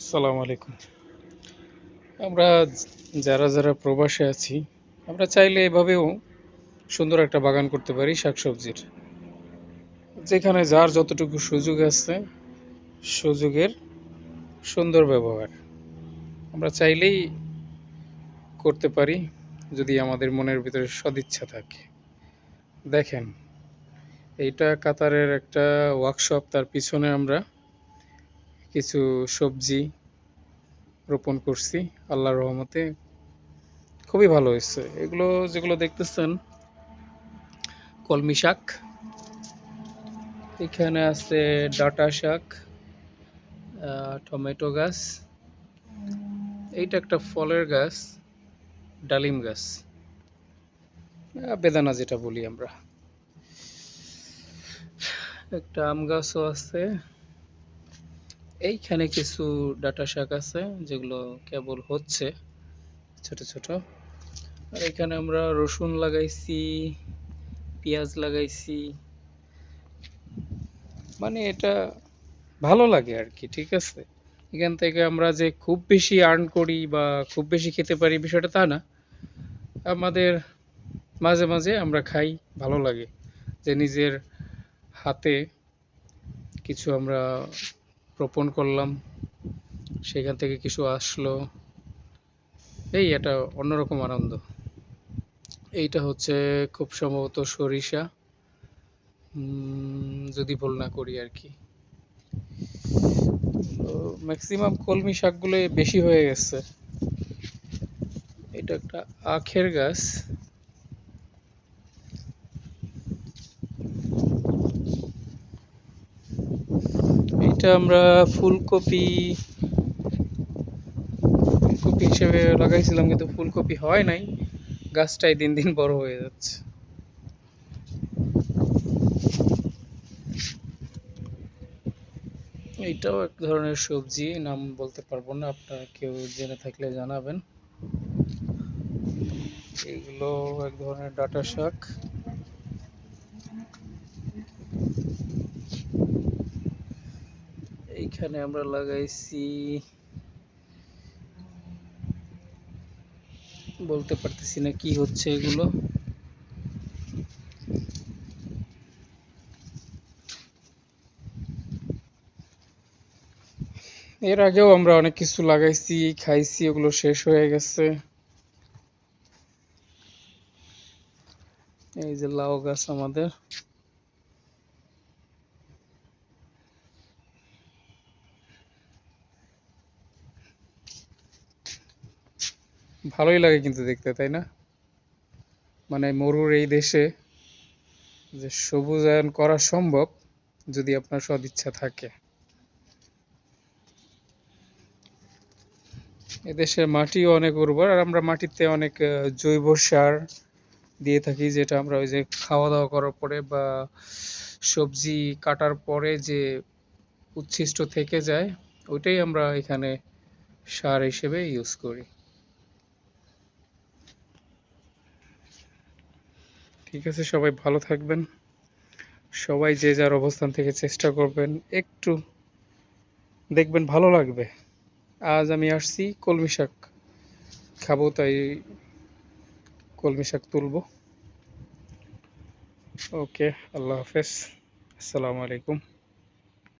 আসসালামু আলাইকুম। আমরা যারা যারা প্রবাসে আছি, আমরা চাইলে এভাবেও সুন্দর একটা বাগান করতে পারি শাকসবজির। যেখানে যার যতটুকু সুযোগ আছে, সুযোগের সুন্দর ব্যবহার। আমরা চাইলেই করতে পারি যদি আমাদের মনের ভিতরে সদিচ্ছা থাকে। দেখেন, এইটা কাতারের একটা ওয়ার্কশপ তার পিছনে আমরা কিছু সবজি রোপণ করছি, আল্লাহর রহমতে। খুবই ভালো হয়েছে। এগুলো যেগুলো দেখতেছেন, কলমি শাক, এখানে আছে ডাটা শাক টমেটো গাছ, এইটা একটা ফলের গাছ, ডালিম গাছ। বেদানা যেটা বলি আমরা। একটা আম গাছও আছে। এইখানে কিছু ডাটা শাক আছে, যেগুলো কেবল হচ্ছে, ছোট ছোট। আর এখানে আমরা রসুন লাগাইছি, পেঁয়াজ লাগাইছি। মানে এটা ভালো লাগে আর কি, ঠিক আছে? এখান থেকে আমরা যে খুব বেশি আর্ন করি বা খুব বেশি খেতে পারি বিষয়টা তা না। আমাদের মাঝে মাঝে আমরা খাই, ভালো লাগে। যে নিজের হাতে কিছু আমরা রোপণ করলাম। সেখান থেকে কিছু আসলো। এই এটা অন্যরকম আনন্দ। এইটা হচ্ছে খুব সম্ভবত সরিষা। যদি ভুল না করি আর কি। ম্যাক্সিমাম কলমি শাকগুলো বেশি হয়ে গেছে। এটা একটা আখের গাছ। এটা আমরা ফুলকপি ফুলকপি হিসেবে লাগাইছিলাম, কিন্তু ফুলকপি হয় নাই। গাছটাই দিন দিন বড় হয়ে যাচ্ছে। এইটাও এক ধরনের সবজি, নাম বলতে পারব না, আপনারা কেউ জেনে থাকলে জানাবেন। এগুলো এক ধরনের ডাটা শাক এইখানে আমরা লাগাইছি, বলতে পারতেছি না কি হচ্ছে এগুলো। এর আগেও আমরা অনেক কিছু লাগাইছি, খাইছি, ওগুলো শেষ হয়ে গেছে। এই যে লাউ গাছ আমাদের। ভালোই লাগে কিন্তু দেখতে, তাই না? মানে মরুর এই দেশে যে সবুজায়ন করা সম্ভব যদি আপনার সদিচ্ছা থাকে। এদেশের মাটিও অনেক উর্বর, আর আমরা মাটিতে অনেক জৈব সার দিয়ে থাকি, যেটা আমরা ওই যে খাওয়া দাওয়া করার পরে বা সবজি কাটার পরে যে উচ্ছিষ্ট থেকে যায়, ওইটাই আমরা এখানে সার হিসেবে ইউজ করি। ঠিক আছে, সবাই ভালো থাকবেন। সবাই যে যার অবস্থান থেকে চেষ্টা করবেন, একটু দেখবেন ভালো লাগবে। আজ আমি আসছি কলমি শাক খাব, তাই কলমি শাক তুলবো। ওকে, আল্লাহ হাফেজ। আসসালামু আলাইকুম।